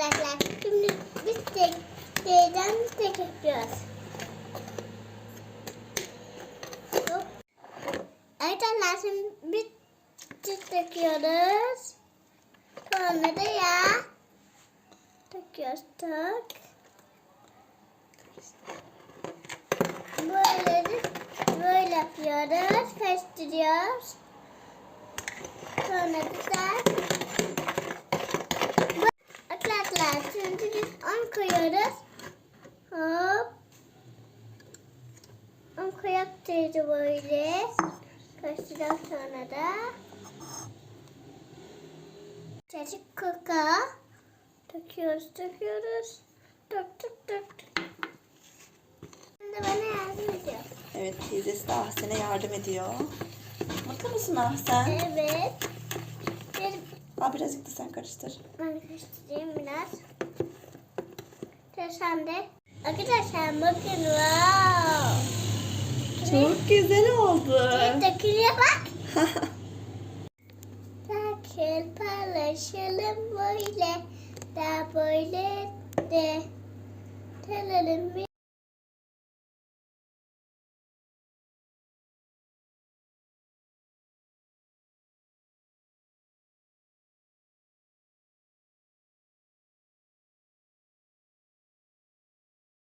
arkadaşlar. Şimdi biz tek, teyzem tek yapıyoruz. Arkadaşlar şimdi biz çift takıyoruz. Sonra da yağ takıyoruz. Tak. Böyle böyle yapıyoruz. Karıştırıyoruz. Sonra da tak. Bu- Arkadaşlar şimdi biz un koyuyoruz. Hop. Un koyuyoruz böyle. Karıştırıyoruz sonra da. Çocuk kaka. Takıyoruz, takıyoruz. Tak tak tak. Şimdi bana yardım ediyor. Evet teyzesi de Ahsen'e yardım ediyor. Mutlu musun Ahsen? Evet. Al birazcık da sen karıştır. ben karıştırayım biraz. Sıra sende. Arkadaşlar bakın wow. Çok güzel oldu. Dökülüyor bak. Takıl paylaşalım böyle. Da böyle de. Terelim